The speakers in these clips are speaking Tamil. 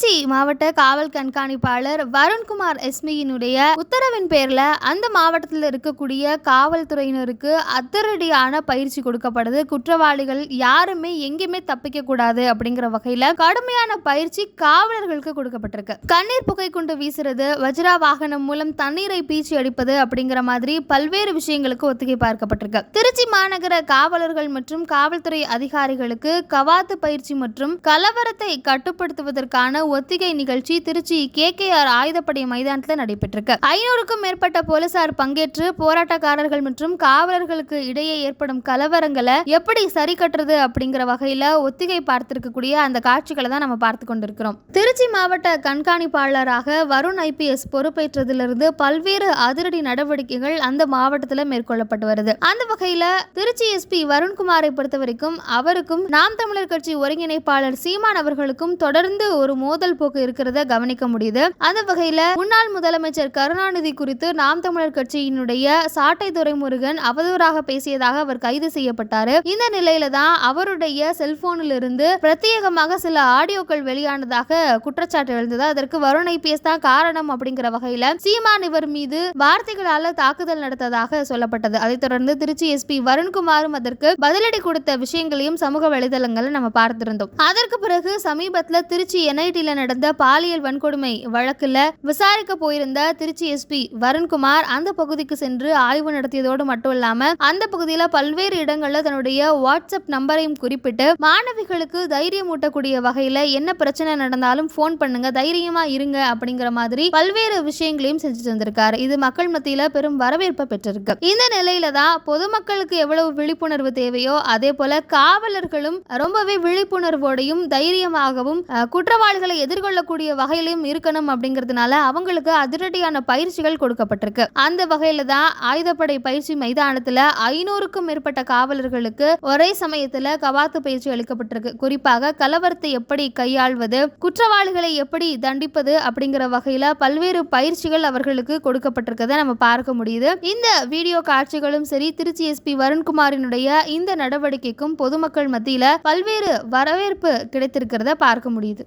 திருச்சி மாவட்ட காவல் கண்காணிப்பாளர் வருண்குமார் எஸ்மியினுடைய உத்தரவின் பேர்ல அந்த மாவட்டத்தில் இருக்கக்கூடிய காவல்துறையினருக்கு அதிரடியான பயிற்சி கொடுக்கப்படுது. குற்றவாளிகள் யாருமே எங்கேயுமே தப்பிக்க கூடாது அப்படிங்கிற வகையில கடுமையான பயிற்சி காவலர்களுக்கு கொடுக்கப்பட்டிருக்கு. கண்ணீர் புகை கொண்டு வீசுறது வஜ்ரா வாகனம் மூலம் தண்ணீரை பீச்சி அடிப்பது அப்படிங்கிற மாதிரி பல்வேறு விஷயங்களுக்கு ஒத்திகை பார்க்கப்பட்டிருக்கு. திருச்சி மாநகர காவலர்கள் மற்றும் காவல்துறை அதிகாரிகளுக்கு கவாத்து பயிற்சி மற்றும் கலவரத்தை கட்டுப்படுத்துவதற்கான ஒத்திகை நிகழ்ச்சி திருச்சி கே கே ஆர் ஆயுதப்படை மைதானத்தில் நடைபெற்றிருக்கு. ஐநூறுக்கும் மேற்பட்ட போலீசார் பங்கேற்று போராட்டக்காரர்கள் மற்றும் காவலர்களுக்கு இடையே ஏற்படும் கலவரங்களை எப்படி சரி கட்டுறது அப்படிங்கிற வகையில ஒத்திகை பார்த்திருக்கக்கூடிய அந்த காட்சிகளை தான் நம்ம பார்த்து கொண்டிருக்கிறோம். திருச்சி மாவட்ட கண்காணிப்பாளராக வருண் ஐபிஎஸ் பொறுப்பேற்றதிலிருந்து பல்வேறு அதிரடி நடவடிக்கைகள் அந்த மாவட்டத்தில் மேற்கொள்ளப்பட்டு வருது. அந்த வகையில திருச்சி எஸ்பி வருண்குமாரை பொறுத்த வரைக்கும் அவருக்கும் நாம் தமிழர் கட்சி ஒருங்கிணைப்பாளர் சீமான் அவர்களுக்கும் தொடர்ந்து ஒரு மோதல் போக்கு இருக்கிறத கவனிக்க முடியுது. அந்த வகையில முன்னாள் முதலமைச்சர் கருணாநிதி குறித்து நாம் தமிழர் கட்சியினுடைய சாட்டை துரைமுருகன் அவதூறாக பேசியதாக அவர் கைது செய்யப்பட்டாரு. இந்த நிலையில தான் அவருடைய செல்போனில் இருந்து பிரத்யேகமாக சில ஆடியோக்கள் வெளியானதாக குற்றச்சாட்டு எழுந்தது. அதற்கு வருண் ஐபிஎஸ் தான் காரணம் அப்படிங்கிற வகையில சீமான் இவர் மீது வார்த்தைகளால தாக்குதல் நடத்ததாக சொல்லப்பட்டது. அதைத் தொடர்ந்து திருச்சி எஸ்பி வருண்குமாரும் அதற்கு பதிலடி கொடுத்த விஷயங்களையும் சமூக வலைதளங்களை நம்ம பார்த்திருந்தோம். அதற்கு பிறகு சமீபத்தில் திருச்சி என்ஐடியில் நடந்த பாலியல் வன்கொடுமை வழக்குல விசாரிக்க போயிருந்த திருச்சி எஸ்பி வருண்குமார் அந்த பகுதிக்கு சென்று ஆய்வு நடத்தியதோடு மட்டும் இல்லாம அந்த பகுதியில் பல்வேறு இடங்கள்ல தன்னுடைய வாட்ஸ்அப் நம்பரையும் குறிப்பிட்டு மாணவிகளுக்கு தைரியம் ஊட்டக்கூடிய வகையில என்ன பிரச்சனை நடந்தாலும் போன் பண்ணுங்க தைரியமா இருங்க அப்படிங்கிற மாதிரி பல்வேறு விஷயங்களையும் செஞ்சுட்டு வந்திருக்காரு. இது மக்கள் மத்தியில பெரும் வரவேற்பை பெற்றிருக்கு. இந்த நிலையில தான் பொதுமக்களுக்கு எவ்வளவு விழிப்புணர்வு தேவையோ அதே போல காவலர்களும் ரொம்பவே விழிப்புணர்வோடையும் தைரியமாகவும் குற்றவாளிகளை எதிர்கொள்ளக்கூடிய வகையிலும் இருக்கணும் அப்படிங்கிறதுனால அவங்களுக்கு அதிரடியான பயிற்சிகள் கொடுக்கப்பட்டிருக்கு. அந்த வகையில தான் ஆயுதப்படை பயிற்சி மைதானத்துல ஐநூறுக்கும் மேற்பட்ட காவலர்களுக்கு ஒரே சமயத்துல கவாத்து பயிற்சி அளிக்கப்பட்டிருக்கு. குறிப்பாக கலவரத்தை எப்படி கையாள்வது குற்றவாளிகளை எப்படி தண்டிப்பது அப்படிங்கிற வகையில பல்வேறு பயிற்சிகள் அவர்களுக்கு கொடுக்கப்பட்டிருக்கதை நம்ம பார்க்க முடியுது. இந்த வீடியோ காட்சிகளும் சரி திருச்சி எஸ்பி வருண்குமாரினுடைய இந்த நடவடிக்கைக்கும் பொதுமக்கள் மத்தியில பல்வேறு வரவேற்பு கிடைத்திருக்கிறத பார்க்க முடியுது.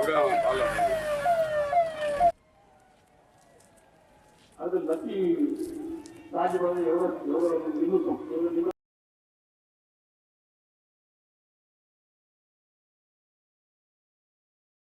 அப்படியே அது லத்தி ராஜபாதை எவ்வளோ எவ்வளோ நிமிஷம் எவ்வளோ நிமிஷம்